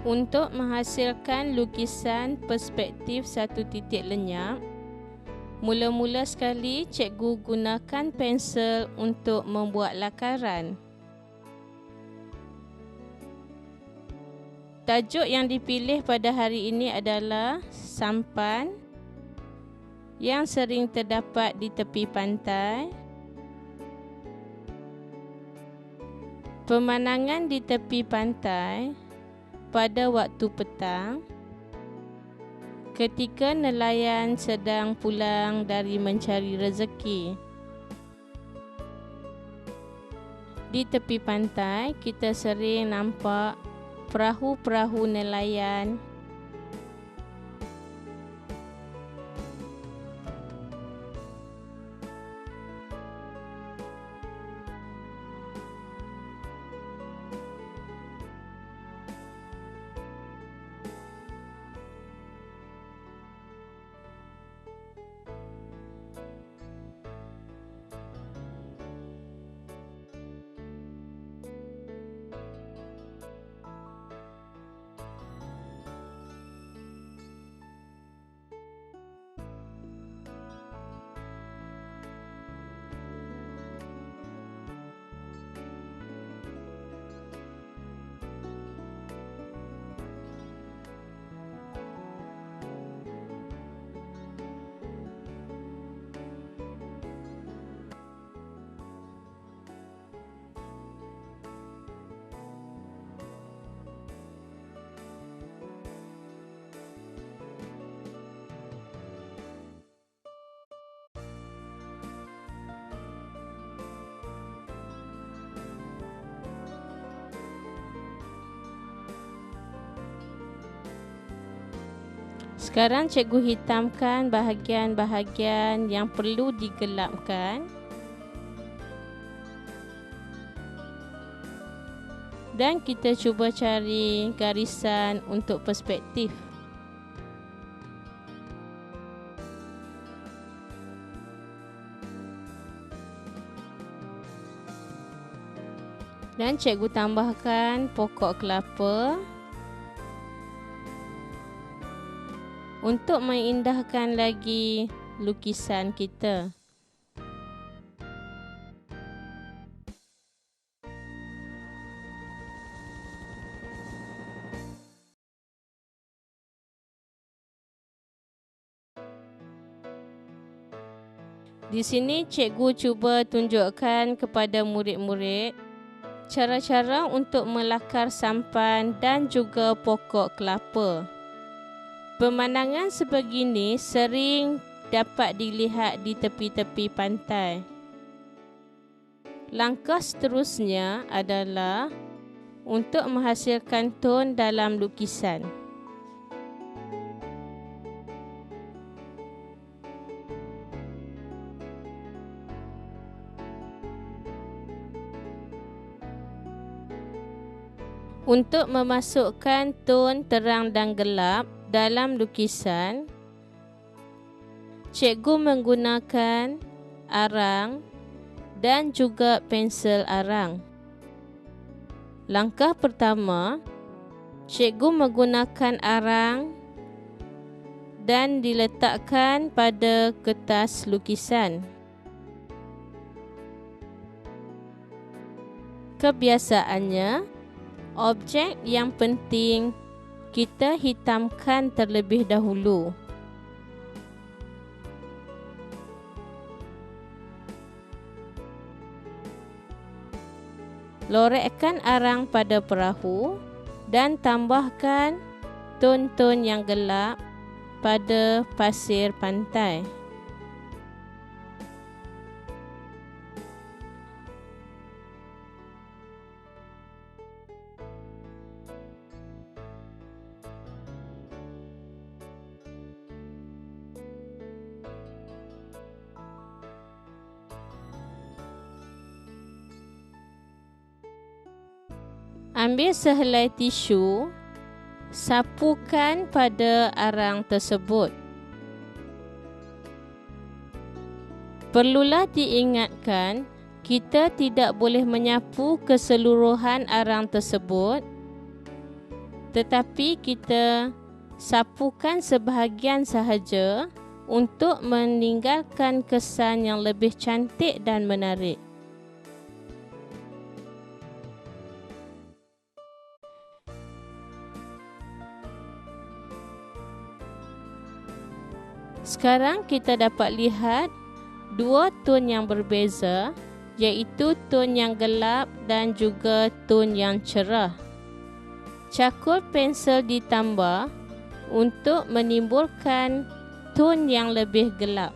Untuk menghasilkan lukisan perspektif satu titik lenyap, mula-mula sekali cikgu gunakan pensel untuk membuat lakaran. Tajuk yang dipilih pada hari ini adalah sampan yang sering terdapat di tepi pantai. Pemandangan di tepi pantai pada waktu petang ketika nelayan sedang pulang dari mencari rezeki. Di tepi pantai, kita sering nampak perahu-perahu nelayan Sekarang cikgu hitamkan bahagian-bahagian yang perlu digelapkan. Dan kita cuba cari garisan untuk perspektif. Dan cikgu tambahkan pokok kelapa. Untuk mengindahkan lagi lukisan kita. Di sini cikgu cuba tunjukkan kepada murid-murid cara-cara untuk melakar sampan dan juga pokok kelapa. Pemandangan sebegini sering dapat dilihat di tepi-tepi pantai. Langkah seterusnya adalah untuk menghasilkan ton dalam lukisan. Untuk memasukkan ton terang dan gelap, dalam lukisan, cikgu menggunakan arang dan juga pensel arang. Langkah pertama, cikgu menggunakan arang dan diletakkan pada kertas lukisan. Kebiasaannya, objek yang penting kita hitamkan terlebih dahulu. Lorekkan arang pada perahu dan tambahkan ton-ton yang gelap pada pasir pantai. Ambil sehelai tisu, sapukan pada arang tersebut. Perlulah diingatkan, kita tidak boleh menyapu keseluruhan arang tersebut tetapi kita sapukan sebahagian sahaja untuk meninggalkan kesan yang lebih cantik dan menarik. Sekarang kita dapat lihat dua tone yang berbeza iaitu tone yang gelap dan juga tone yang cerah. Cakul pensel ditambah untuk menimbulkan tone yang lebih gelap.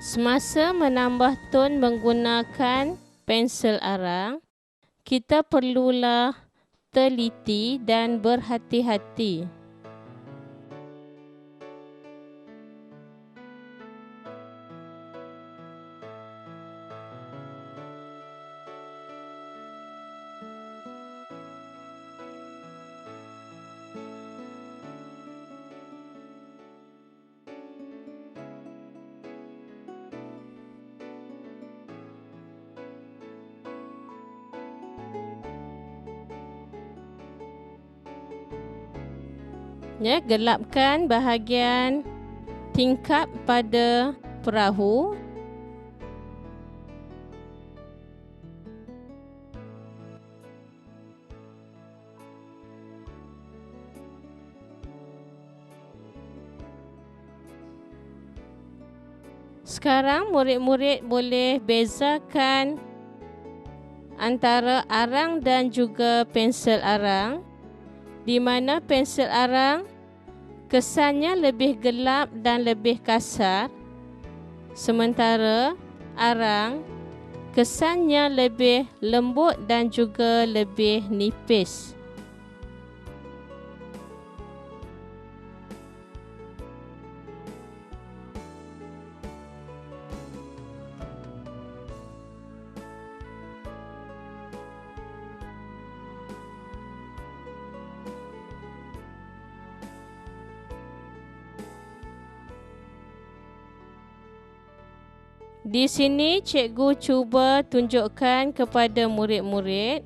Semasa menambah tone menggunakan pensel arang, kita perlulah teliti dan berhati-hati. Ya gelapkan bahagian tingkap pada perahu. Sekarang murid-murid boleh bezakan antara arang dan juga pensel arang di mana pensel arang kesannya lebih gelap dan lebih kasar sementara arang kesannya lebih lembut dan juga lebih nipis. Di sini cikgu cuba tunjukkan kepada murid-murid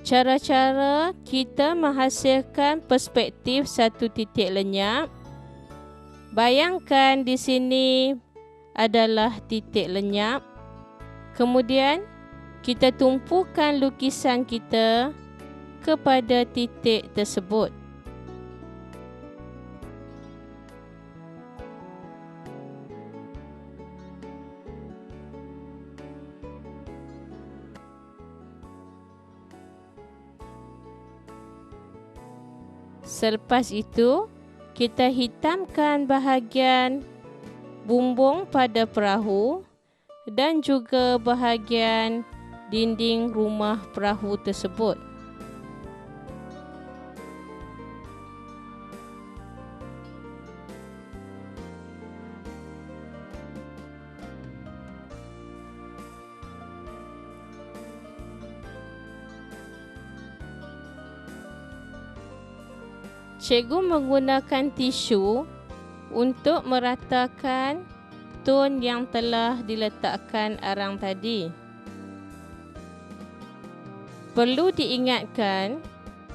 cara-cara kita menghasilkan perspektif satu titik lenyap. Bayangkan di sini adalah titik lenyap. Kemudian kita tumpukan lukisan kita kepada titik tersebut. Selepas itu, kita hitamkan bahagian bumbung pada perahu dan juga bahagian dinding rumah perahu tersebut. Cikgu menggunakan tisu untuk meratakan tone yang telah diletakkan arang tadi. Perlu diingatkan,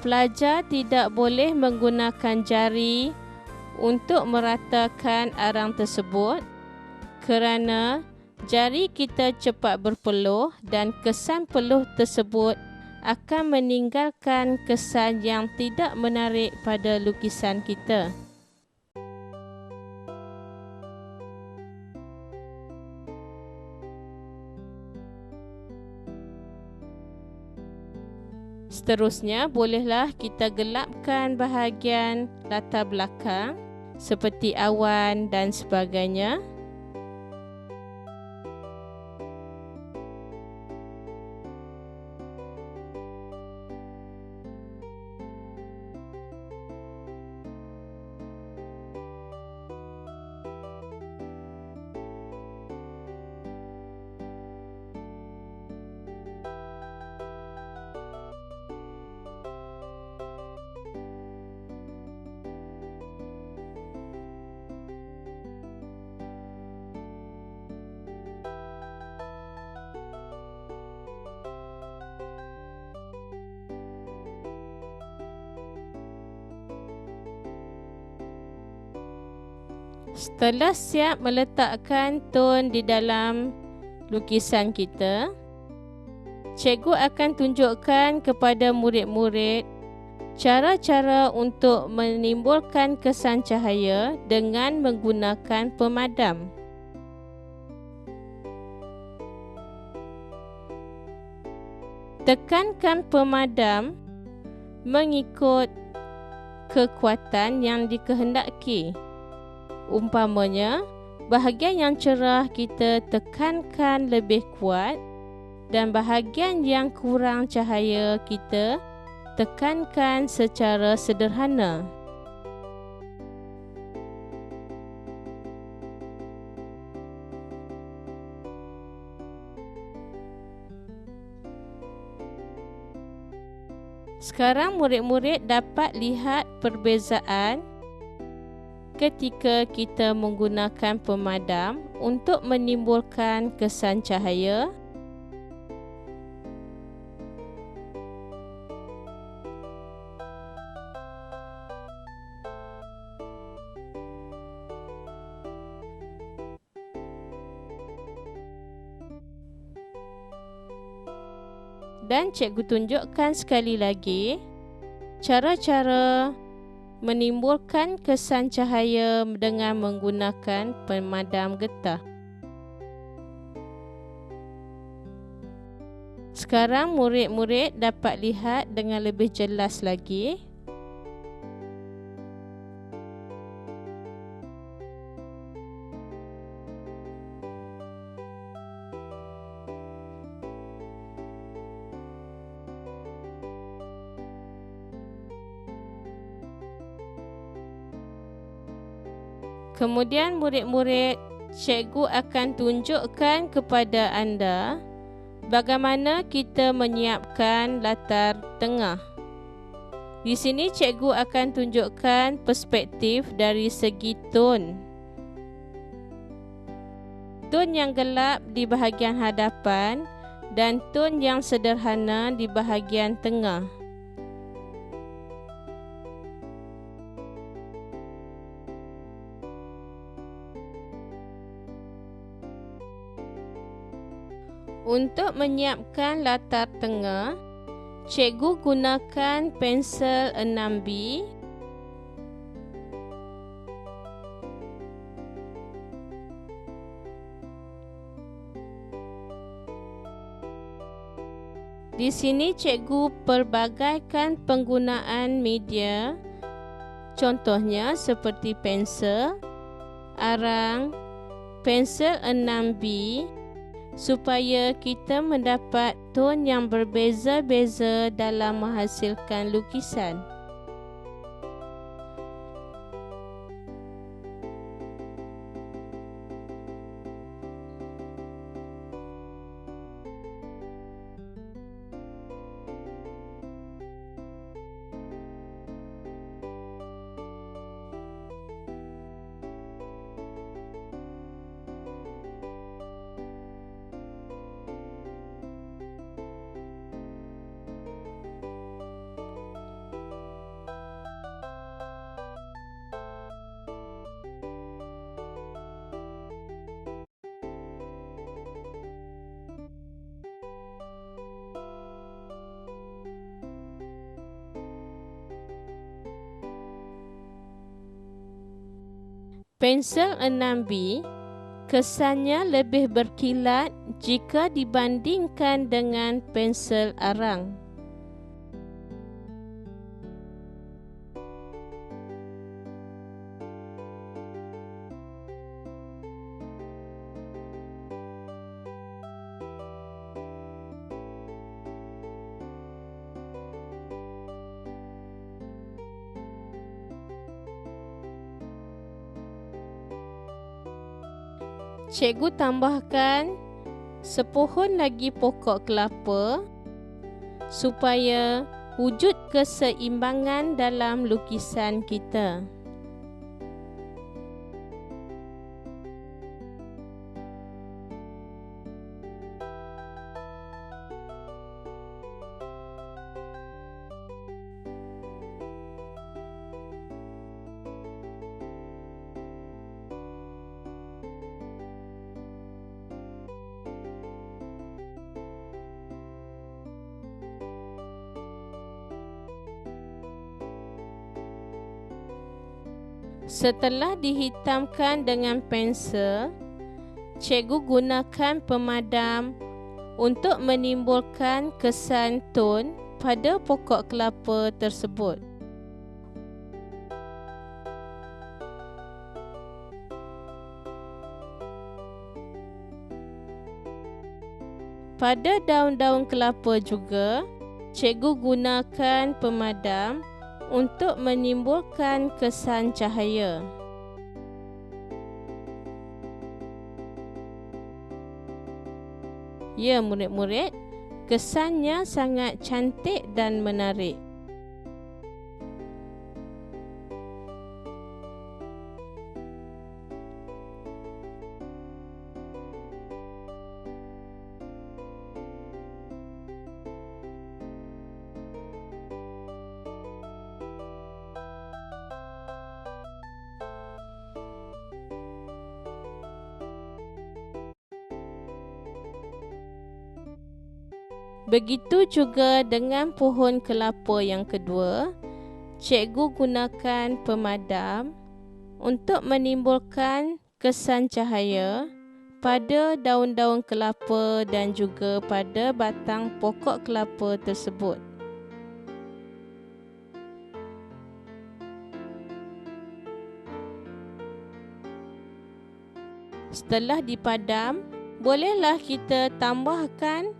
pelajar tidak boleh menggunakan jari untuk meratakan arang tersebut kerana jari kita cepat berpeluh dan kesan peluh tersebut akan meninggalkan kesan yang tidak menarik pada lukisan kita. Seterusnya, bolehlah kita gelapkan bahagian latar belakang seperti awan dan sebagainya. Setelah siap meletakkan ton di dalam lukisan kita, cikgu akan tunjukkan kepada murid-murid cara-cara untuk menimbulkan kesan cahaya dengan menggunakan pemadam. Tekankan pemadam mengikut kekuatan yang dikehendaki. Umpamanya, bahagian yang cerah kita tekankan lebih kuat dan bahagian yang kurang cahaya kita tekankan secara sederhana. Sekarang murid-murid dapat lihat perbezaan ketika kita menggunakan pemadam untuk menimbulkan kesan cahaya? Dan cikgu tunjukkan sekali lagi cara-cara menimbulkan kesan cahaya dengan menggunakan pemadam getah. Sekarang murid-murid dapat lihat dengan lebih jelas lagi Kemudian murid-murid cikgu akan tunjukkan kepada anda bagaimana kita menyiapkan latar tengah. Di sini cikgu akan tunjukkan perspektif dari segi ton. Ton yang gelap di bahagian hadapan dan ton yang sederhana di bahagian tengah. Untuk menyiapkan latar tengah, cikgu gunakan pensel 6B. Di sini cikgu perbagaikan penggunaan media contohnya seperti pensel, arang, pensel 6B supaya kita mendapat ton yang berbeza-beza dalam menghasilkan lukisan. Pensel 6B kesannya lebih berkilat jika dibandingkan dengan pensel arang. Cikgu tambahkan sepohon lagi pokok kelapa supaya wujud keseimbangan dalam lukisan kita. Setelah dihitamkan dengan pensel, cikgu gunakan pemadam untuk menimbulkan kesan ton pada pokok kelapa tersebut. Pada daun-daun kelapa juga, cikgu gunakan pemadam untuk menimbulkan kesan cahaya. Ya murid-murid, kesannya sangat cantik dan menarik. Begitu juga dengan pohon kelapa yang kedua, cikgu gunakan pemadam untuk menimbulkan kesan cahaya pada daun-daun kelapa dan juga pada batang pokok kelapa tersebut. Setelah dipadam, bolehlah kita tambahkan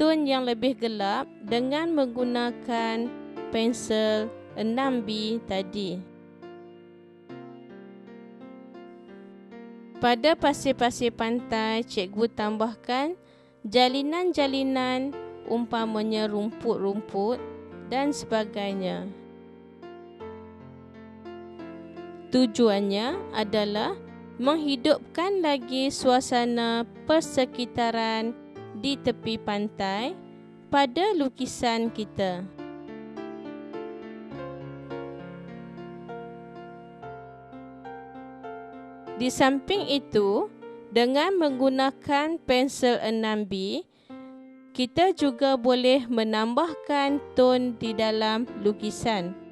tone yang lebih gelap dengan menggunakan pensel 6B tadi. Pada pasir-pasir pantai, cikgu tambahkan jalinan-jalinan umpamanya rumput-rumput dan sebagainya. Tujuannya adalah menghidupkan lagi suasana persekitaran di tepi pantai pada lukisan kita. Di samping itu, dengan menggunakan pensel 6B, kita juga boleh menambahkan ton di dalam lukisan.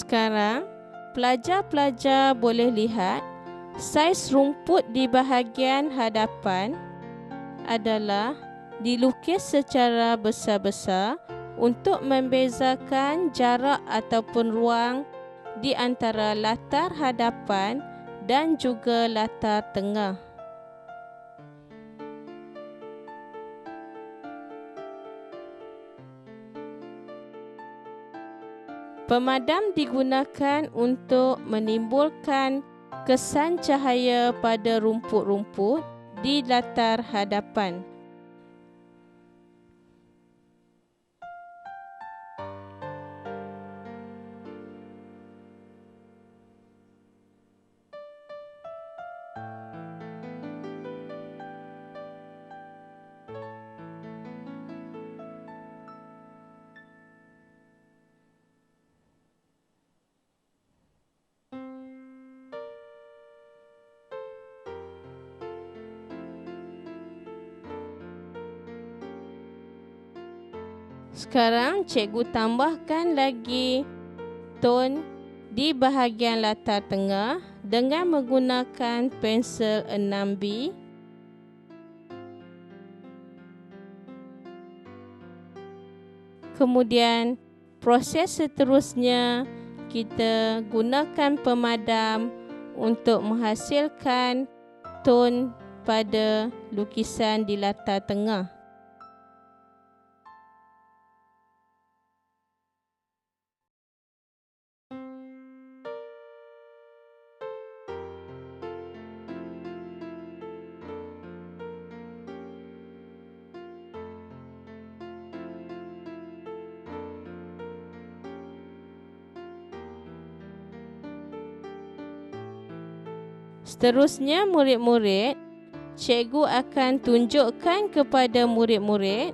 Sekarang, pelajar-pelajar boleh lihat saiz rumput di bahagian hadapan adalah dilukis secara besar-besar untuk membezakan jarak ataupun ruang di antara latar hadapan dan juga latar tengah. Pemadam digunakan untuk menimbulkan kesan cahaya pada rumput-rumput di latar hadapan. Sekarang cikgu tambahkan lagi ton di bahagian latar tengah dengan menggunakan pensel 6B. Kemudian proses seterusnya kita gunakan pemadam untuk menghasilkan ton pada lukisan di latar tengah. Seterusnya murid-murid, cikgu akan tunjukkan kepada murid-murid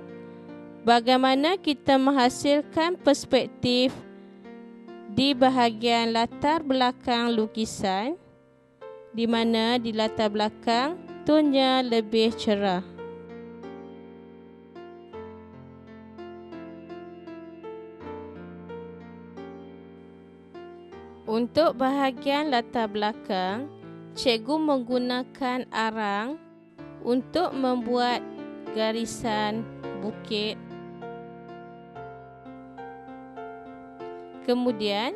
Bagaimana kita menghasilkan perspektif di bahagian latar belakang lukisan di mana di latar belakang tonnya lebih cerah. Untuk bahagian latar belakang, cikgu menggunakan arang untuk membuat garisan bukit. Kemudian,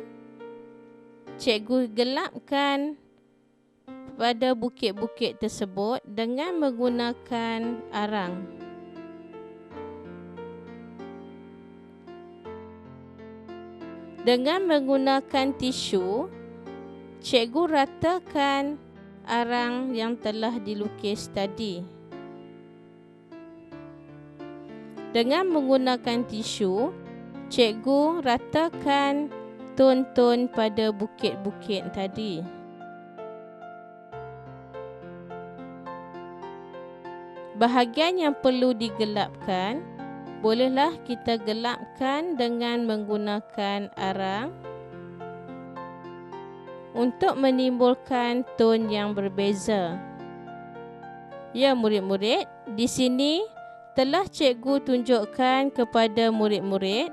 cikgu gelapkan pada bukit-bukit tersebut dengan menggunakan arang. Dengan menggunakan tisu, cikgu ratakan arang yang telah dilukis tadi. Dengan menggunakan tisu, cikgu ratakan ton-ton pada bukit-bukit tadi. Bahagian yang perlu digelapkan bolehlah kita gelapkan dengan menggunakan arang untuk menimbulkan ton yang berbeza. Ya murid-murid, di sini telah cikgu tunjukkan kepada murid-murid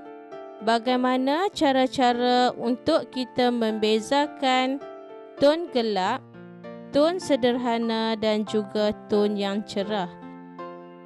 bagaimana cara-cara untuk kita membezakan ton gelap, ton sederhana dan juga ton yang cerah.